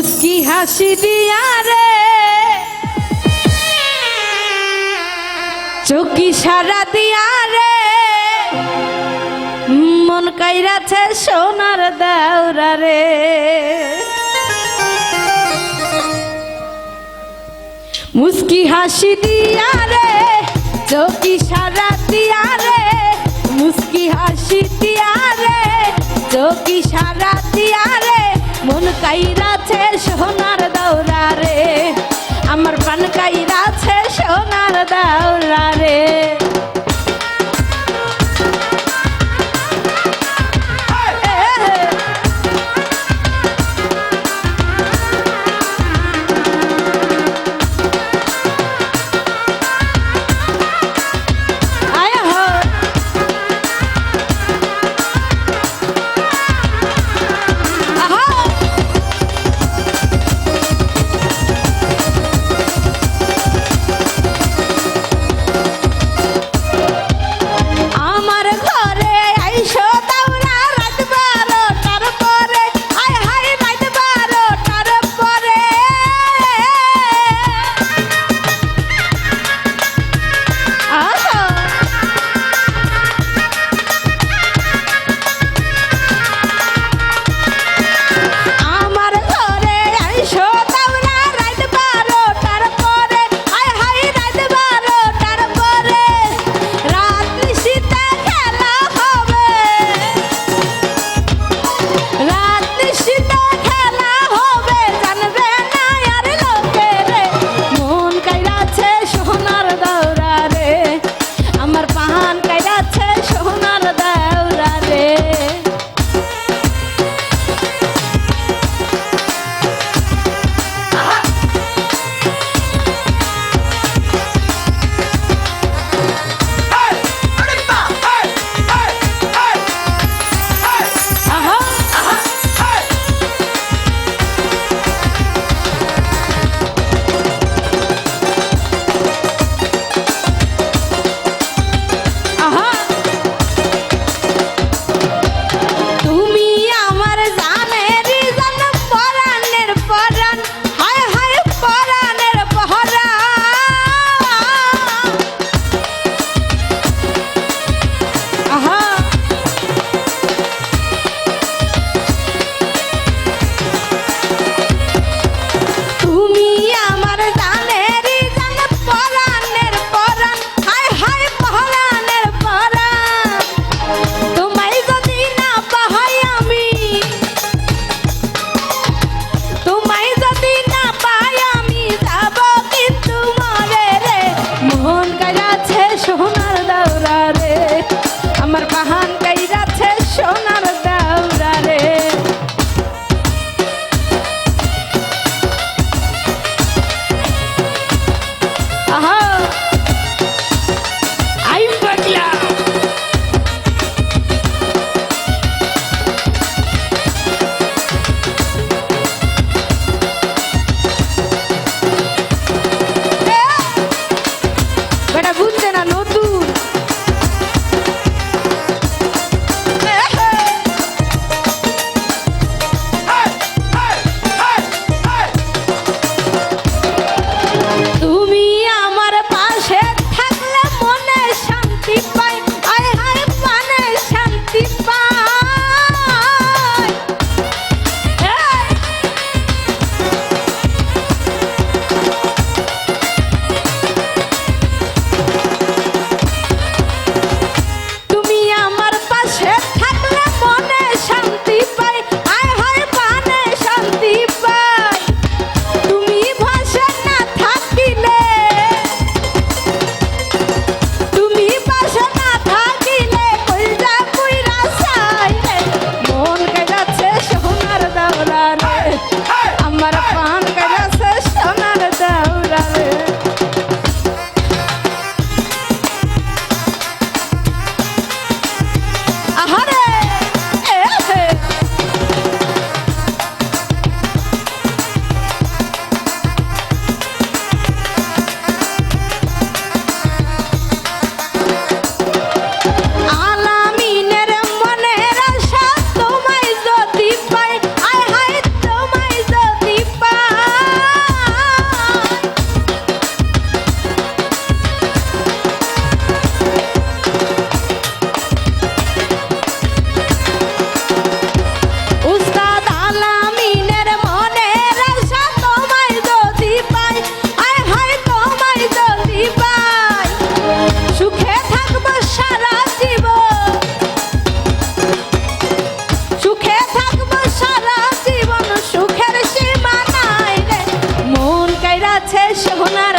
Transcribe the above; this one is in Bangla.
হাসি দিয়া রে। চকি সারা দিয়া রে। মন কাইরাছে সোনার দাউরা রে। মুস্কি হাসি দিয়া রে, চকি সারা দিয়া দাউরা রে। গেছে সোহনা